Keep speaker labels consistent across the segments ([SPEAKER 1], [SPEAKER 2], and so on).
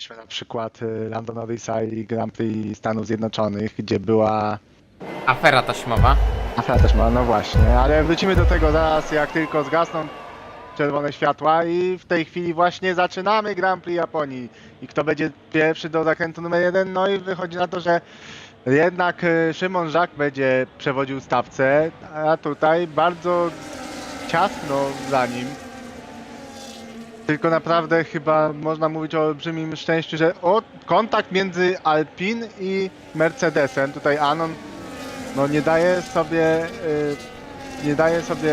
[SPEAKER 1] Weźmy na przykład y, Lando Norrisa i Grand Prix Stanów Zjednoczonych, gdzie była
[SPEAKER 2] Afera taśmowa.
[SPEAKER 1] afera ma, no właśnie, ale wrócimy do tego zaraz, jak tylko zgasną czerwone światła i w tej chwili właśnie zaczynamy Grand Prix Japonii. I kto będzie pierwszy do zakrętu numer jeden, no i wychodzi na to, że jednak y, Szymon Żak będzie przewodził stawce, a tutaj bardzo ciasno za nim. Tylko naprawdę chyba można mówić o olbrzymim szczęściu, że o, kontakt między Alpin i Mercedesem, tutaj Anon no nie daje sobie y, nie daje sobie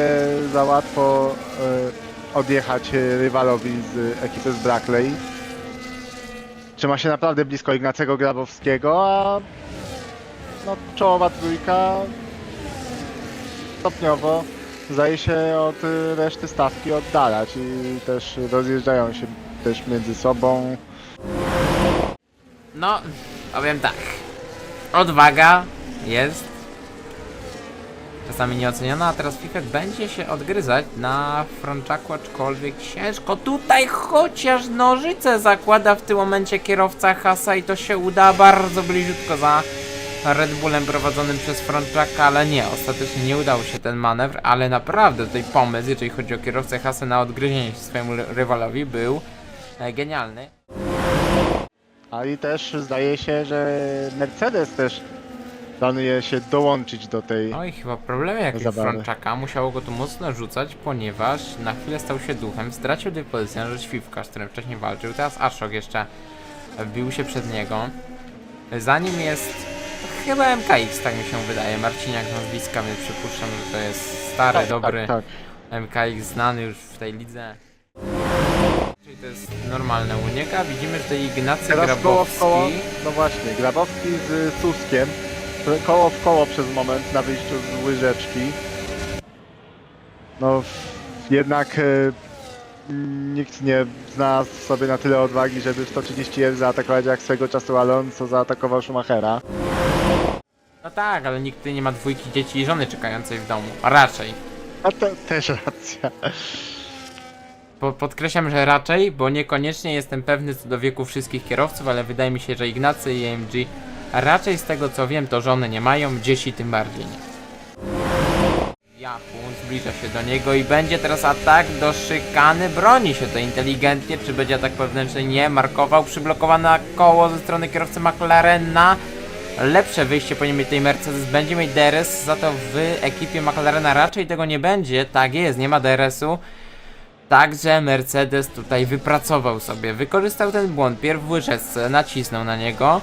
[SPEAKER 1] za łatwo y, odjechać rywalowi z ekipy z Brackley. Trzyma się naprawdę blisko Ignacego Grabowskiego, a no, czołowa trójka. Stopniowo zdaje się od y, reszty stawki oddalać i też rozjeżdżają się też między sobą.
[SPEAKER 2] No, powiem tak. Odwaga jest. Czasami nieoceniona, a teraz Fifek będzie się odgryzać na Franczaku, aczkolwiek ciężko. Tutaj chociaż nożyce zakłada w tym momencie kierowca Hasa i to się uda bardzo bliziutko za Red Bullem prowadzonym przez Franczaka, ale nie, ostatecznie nie udał się ten manewr, ale naprawdę tutaj pomysł, jeżeli chodzi o kierowcę Hasa na odgryzienie się swojemu ry- rywalowi był e, genialny.
[SPEAKER 1] A i też zdaje się, że Mercedes też planuje się dołączyć do tej
[SPEAKER 2] No i chyba problemy jakieś
[SPEAKER 1] Zabawy.
[SPEAKER 2] Franczaka musiało go tu mocno rzucać, ponieważ na chwilę stał się duchem, stracił dwie pozycje na rzecz Fifka, z którym wcześniej walczył, teraz Ashok jeszcze wbił się przed niego. Za nim jest chyba MKX, tak mi się wydaje, Marciniak z nazwiska, więc przypuszczam, że to jest stary,
[SPEAKER 1] Tak,
[SPEAKER 2] dobry
[SPEAKER 1] Tak, tak.
[SPEAKER 2] MKX znany już w tej lidze. Czyli to jest normalne u niego, widzimy, że tutaj Ignacy
[SPEAKER 1] Teraz koło w koło,
[SPEAKER 2] Grabowski
[SPEAKER 1] no właśnie, Grabowski z Suskiem, koło w koło przez moment na wyjściu z łyżeczki. No jednak e, nikt nie znalazł w sobie na tyle odwagi, żeby w 130 zaatakować jak swego czasu Alonso zaatakował Schumachera.
[SPEAKER 2] No tak, ale nikt nie ma dwójki dzieci i żony czekającej w domu, a raczej.
[SPEAKER 1] A to też racja.
[SPEAKER 2] Po, podkreślam, że raczej, bo niekoniecznie jestem pewny co do wieku wszystkich kierowców, ale wydaje mi się, że Ignacy i AMG raczej z tego co wiem, to żony nie mają, dzieci tym bardziej nie. Yahoo zbliża się do niego i będzie teraz atak do szykany. Broni się to inteligentnie, czy będzie atak wewnętrzny? Nie, markował, przyblokowane koło ze strony kierowcy McLarena. Lepsze wyjście powinien mieć tej Mercedes, będzie mieć DRS, za to w ekipie McLarena raczej tego nie będzie. Tak jest, nie ma DRS-u. Także Mercedes tutaj wypracował sobie, wykorzystał ten błąd, pierw w łyżeczce, nacisnął na niego,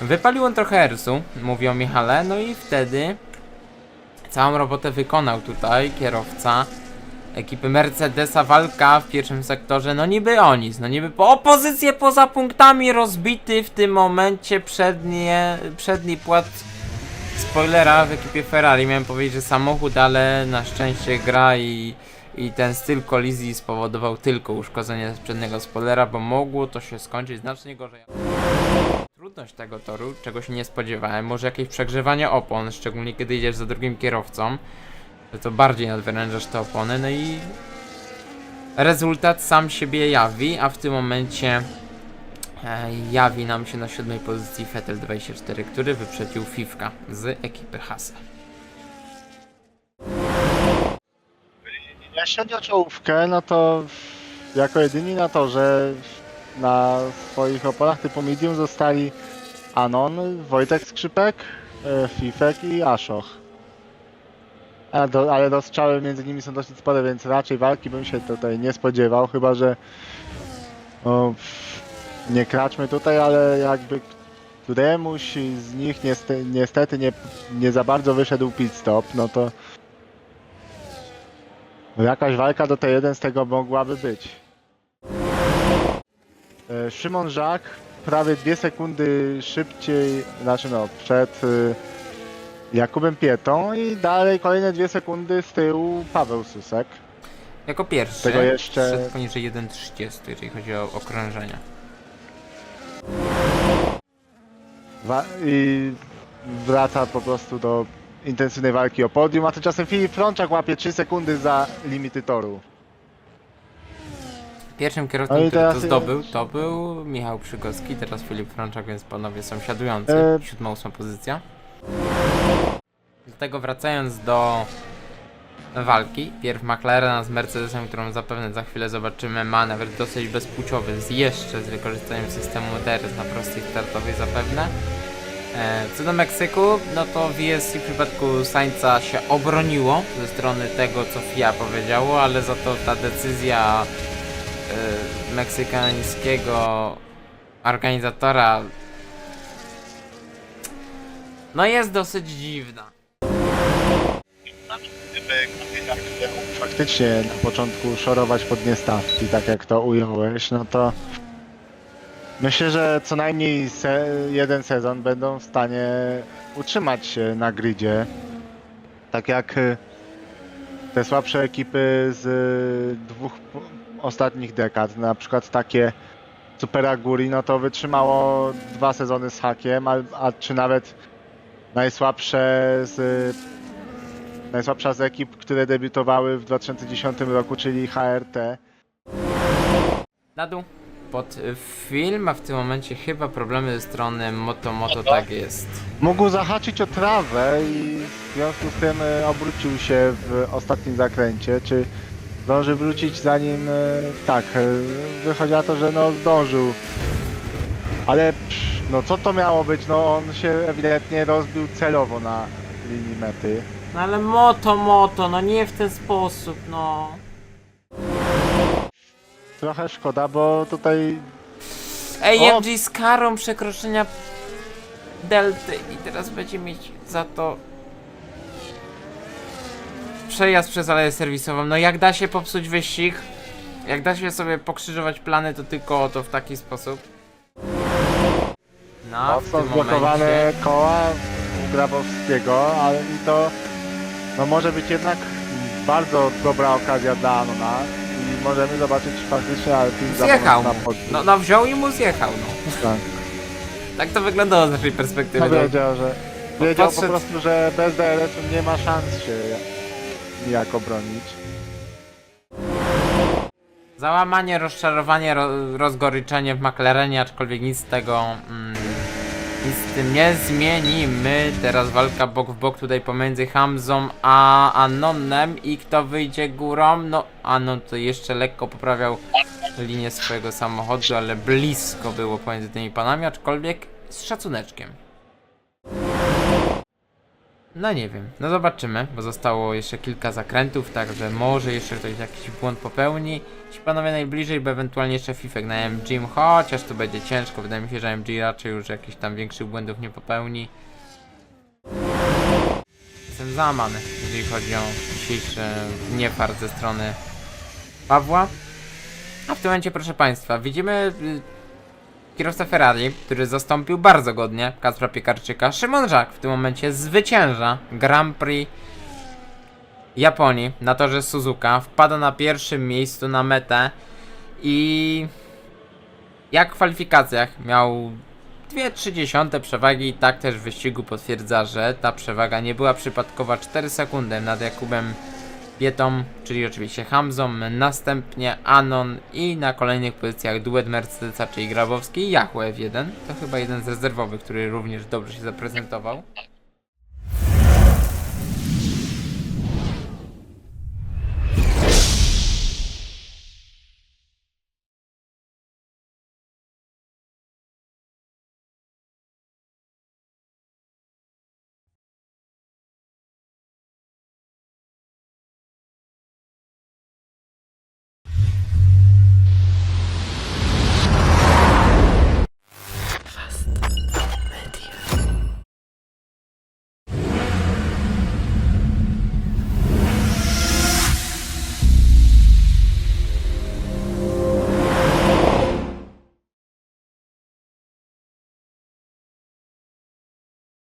[SPEAKER 2] wypalił on trochę ersu, mówi o Michale, no i wtedy całą robotę wykonał tutaj kierowca ekipy Mercedesa, walka w pierwszym sektorze, no niby o nic, no niby po opozycję poza punktami rozbity w tym momencie. Przednie, przedni płat spoilera w ekipie Ferrari, miałem powiedzieć, że samochód, ale na szczęście gra i i ten styl kolizji spowodował tylko uszkodzenie przedniego spoilera, bo mogło to się skończyć znacznie gorzej. Trudność tego toru, czego się nie spodziewałem, może jakieś przegrzewanie opon, szczególnie kiedy idziesz za drugim kierowcą, że to bardziej nadwyrężasz te opony, no i rezultat sam siebie jawi, a w tym momencie e, jawi nam się na siódmej pozycji Vettel 24, który wyprzedził Fifka z ekipy Hase.
[SPEAKER 1] Jeśli chodzi o czołówkę, no to jako jedyni na torze na swoich oponach typu medium zostali Anon, Wojtek Skrzypek, e, Fifek i Aszoch. Do, ale rozstrzały między nimi są dosyć spore, więc raczej walki bym się tutaj nie spodziewał, chyba że nie kraczmy tutaj, ale jakby któremuś z nich niestety, niestety nie, nie za bardzo wyszedł pit stop, no to Jakaś walka do tej jeden z tego mogłaby być. E, Szymon Żak prawie dwie sekundy szybciej, znaczy no, przed y, Jakubem Pietą i dalej kolejne dwie sekundy z tyłu Paweł Susek.
[SPEAKER 2] Jako pierwszy
[SPEAKER 1] Tego jeszcze-
[SPEAKER 2] szedł poniżej 1.30, jeżeli chodzi o okrążenia.
[SPEAKER 1] Wa- I wraca po prostu do intensywnej walki o podium, a tymczasem Filip Frączak łapie 3 sekundy za limity toru.
[SPEAKER 2] Pierwszym kierowcą,
[SPEAKER 1] No i
[SPEAKER 2] który to
[SPEAKER 1] teraz-
[SPEAKER 2] zdobył, to był Michał Przygocki, teraz Filip Frączak, więc panowie sąsiadujący.
[SPEAKER 1] E-
[SPEAKER 2] Siódma, ósma pozycja. Dlatego wracając do walki, pierw McLarena z Mercedesem, którą zapewne za chwilę zobaczymy, ma nawet dosyć bezpłciowy z jeszcze z wykorzystaniem systemu DRS na prostej startowej zapewne. E, Co do Meksyku, no to VSC w przypadku Sainza się obroniło ze strony tego, co FIA powiedziało, ale za to ta decyzja e, meksykańskiego organizatora no jest dosyć dziwna.
[SPEAKER 1] faktycznie na początku szorować pod niestawki, tak jak to ująłeś, no to myślę, że co najmniej se jeden sezon będą w stanie utrzymać się na gridzie. Tak jak y, te słabsze ekipy z y, dwóch ostatnich dekad, na przykład takie Super Aguri, no to wytrzymało dwa sezony z hakiem, a, a czy nawet najsłabsze z najsłabsza z ekip, które debiutowały w 2010 roku, czyli HRT.
[SPEAKER 2] Na dół. Pod y, film, a w tym momencie chyba problemy ze strony Moto Moto tak jest.
[SPEAKER 1] Mógł zahaczyć o trawę i w związku z tym e, obrócił się w ostatnim zakręcie. Czy zdąży wrócić zanim... e, Tak, wychodzi na to, że no zdążył. Ale no co to miało być? No on się ewidentnie rozbił celowo na linii mety.
[SPEAKER 2] No ale Moto Moto, no nie w ten sposób, no.
[SPEAKER 1] Trochę szkoda, bo tutaj
[SPEAKER 2] AMG z karą przekroczenia delty i teraz będzie mieć za to przejazd przez aleję serwisową. No jak da się popsuć wyścig, jak da się sobie pokrzyżować plany, to tylko to w taki sposób. No, w
[SPEAKER 1] mocno
[SPEAKER 2] tym
[SPEAKER 1] zblokowane
[SPEAKER 2] momencie...
[SPEAKER 1] koła Grabowskiego, ale i to no może być jednak bardzo dobra okazja dla Anona i możemy zobaczyć faktycznie Alpin
[SPEAKER 2] Zjechał mu. No, no wziął i mu zjechał, no.
[SPEAKER 1] Tak.
[SPEAKER 2] Tak to wyglądało z naszej perspektywy.
[SPEAKER 1] No
[SPEAKER 2] No,
[SPEAKER 1] wiedział, że wiedział po
[SPEAKER 2] podszedł-
[SPEAKER 1] prostu, że bez DRS-u nie ma szans się nijak obronić.
[SPEAKER 2] Załamanie, rozczarowanie, ro, rozgoryczenie w McLarenie, aczkolwiek nic z tego mm, nic nie zmienimy. Teraz walka bok w bok tutaj pomiędzy Hamzą a Anonem i kto wyjdzie górą? No Anon to jeszcze lekko poprawiał linię swojego samochodu, ale blisko było pomiędzy tymi panami, aczkolwiek z szacuneczkiem. No nie wiem, no zobaczymy, bo zostało jeszcze kilka zakrętów, także może jeszcze ktoś jakiś błąd popełni. Ci panowie najbliżej, bo ewentualnie jeszcze Fifek na MG, chociaż to będzie ciężko, wydaje mi się, że MG raczej już jakichś tam większych błędów nie popełni. Jestem załamany, jeżeli chodzi o dzisiejszy niefart ze strony Pawła. A w tym momencie, proszę Państwa, widzimy kierowcę Ferrari, który zastąpił bardzo godnie Kacpra Piekarczyka. Szymon Żak w tym momencie zwycięża Grand Prix Japonii na torze Suzuka. Wpada na pierwszym miejscu na metę i jak w kwalifikacjach miał 2,3 przewagi, tak też w wyścigu potwierdza, że ta przewaga nie była przypadkowa 4 sekundy nad Jakubem Pietą, czyli oczywiście Hamzą, następnie Anon i na kolejnych pozycjach duet Mercedesa, czyli Grabowski i Yahoo F1. To chyba jeden z rezerwowych, który również dobrze się zaprezentował.